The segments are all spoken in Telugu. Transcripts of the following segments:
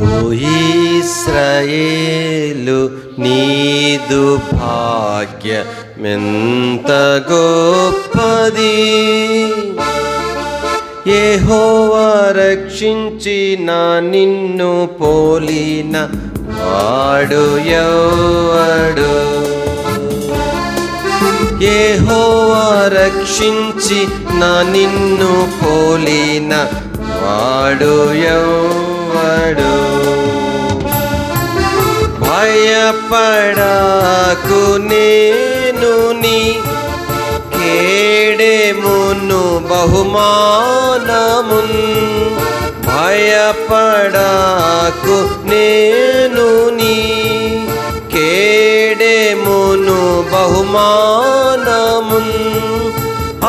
ఓ ఇస్రాయేలు నీదు భాగ్యమెంత గొప్పది. ఏహోవా రక్షించిన నిన్ను పోలిన వాడు ఎవడు? ఏహోవా రక్షించి నా నిన్ను పోలిన వాడు ఎవడు? భయపడాకు నేను నీ కేడేమును బహుమానమున్. భయపడాకు నేను నీ కేడేమును బహుమానమున్.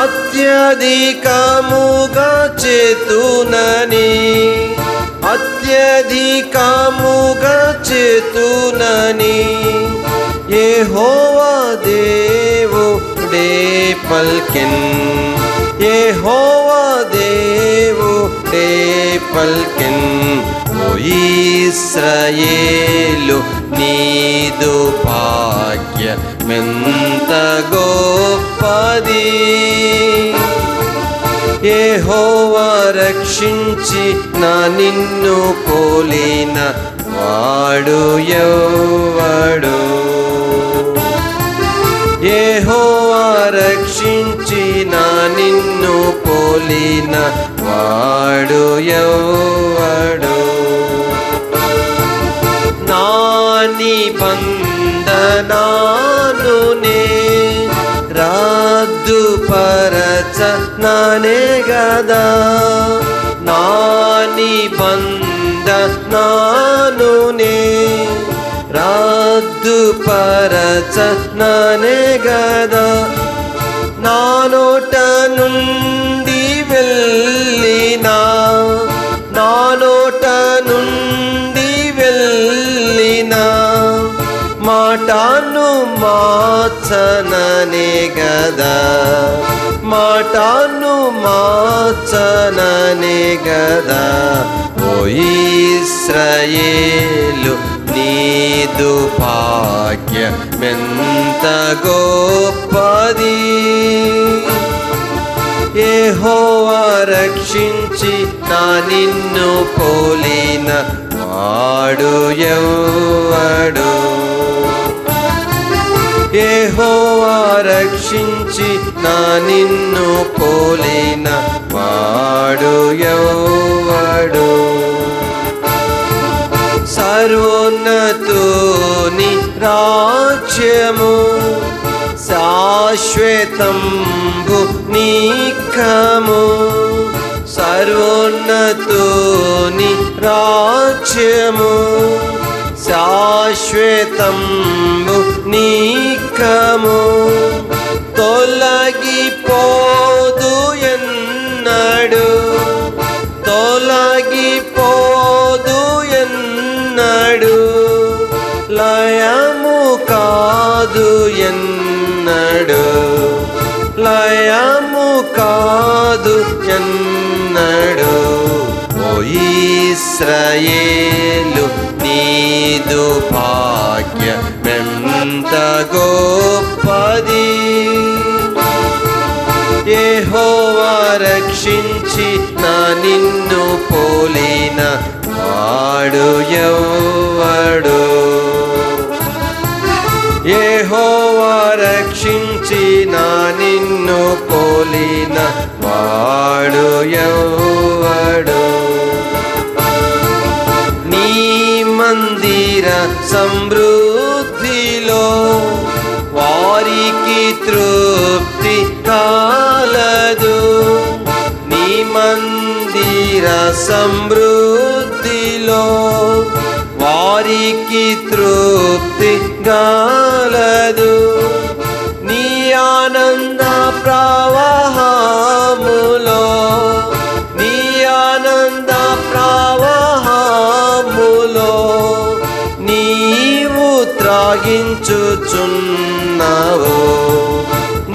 అత్యధికముగా చేతునని అత్య అత్యధికముగా చేతునని యెహోవా దేవుడే పల్కెన్ యెహోవా దేవుడే పల్కెన్ ఓ ఇస్రాయేలు నీదు భాగ్యమెంత గొప్పది యెహోవా రక్షించ నా నిన్ను పోలిన వాడు ఎవడు? ఏహోవా రక్షించి నా నిన్ను పోలిన వాడు ఎవడు? నాని బంధనాను నే పరచ నానే గదా. నాని బంధ నాను నే. రద్దు పరచ నానే గదా. నా నోట నుండి వెళ్ళినా. నా నోట నుండి వెళ్ళినా. మాటను మార్చననే గదా. మాటను మార్చననే గదా. ఓ ఇస్రాయేలు నీదు భాగ్యమెంత గోపది ఏహోవా రక్షించి నా నిన్ను పోలిన వాడు ఎవడు? యెహోవా రక్షించి నా నిన్ను పోలిన వాడు ఎవడు? సర్వోన్నతుని రాజ్యము శాశ్వతంబు నీకము. సర్వోన్నతుని రాజ్యము శాశ్వతంబు నీకము తొలగిపోదు ఎన్నడు. తొలగిపోదు ఎన్నడు. లయము కాదు ఎన్నడు. లయము కాదు ఎన్నడు. ఓ ఇస్రాయేలు నీదు అంత గొప్పది యెహోవా రక్షించి నా నిన్ను పోలిన వాడు ఎవడు యెహోవా రక్షించి నా నిన్ను పోలిన వాడు ఎవడు మందిర సమృద్ధిలో వారికి తృప్తి గాలదు. నీ ఆనంద ప్రవాహములో నీ ఆనంద ప్రవాహములో నీవు త్రాగించుచున్నావు.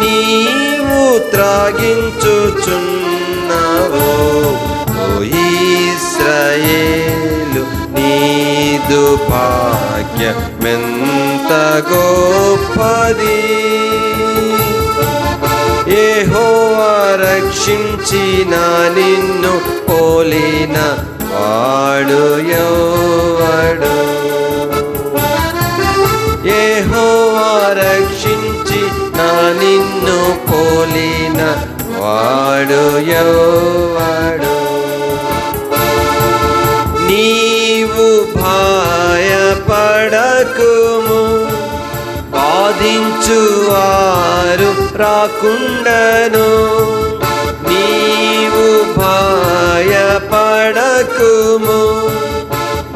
నీవు త్రాగించుచున్నావు. ఇస్రాయేలు నీ నీదు భాగ్యమెంత గొప్పది. ఏహోవా రక్షించిన నిన్ను పోలిన వాడు ఎవడు? ఏహోవా రక్షించి నా నిన్ను పోలిన వాడు ఎవడు? నీవు బాధించు వారు రాకుండను. నీవు భయపడకుము.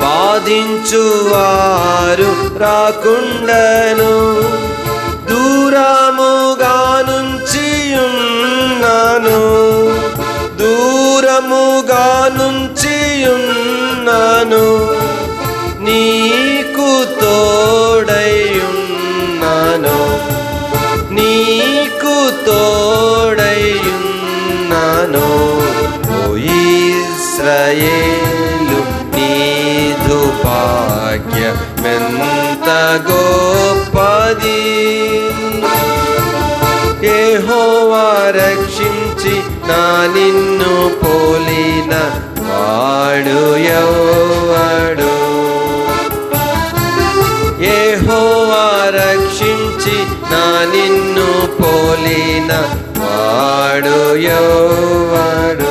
బాధించువారు రాకుండను. దూరముగా నుంచి ఉన్నాను. దూరముగా నుంచి ఉన్నాను తోడయున్నాను ఓ ఇస్రాయేలు నీదు భాగ్యమెంత ఏహోవా రక్షించి నా నిన్ను పోలిన వాడు ఎవడు? ఏహోవా రక్షించి నా నిన్ను పోలిన వాడు ఎవడు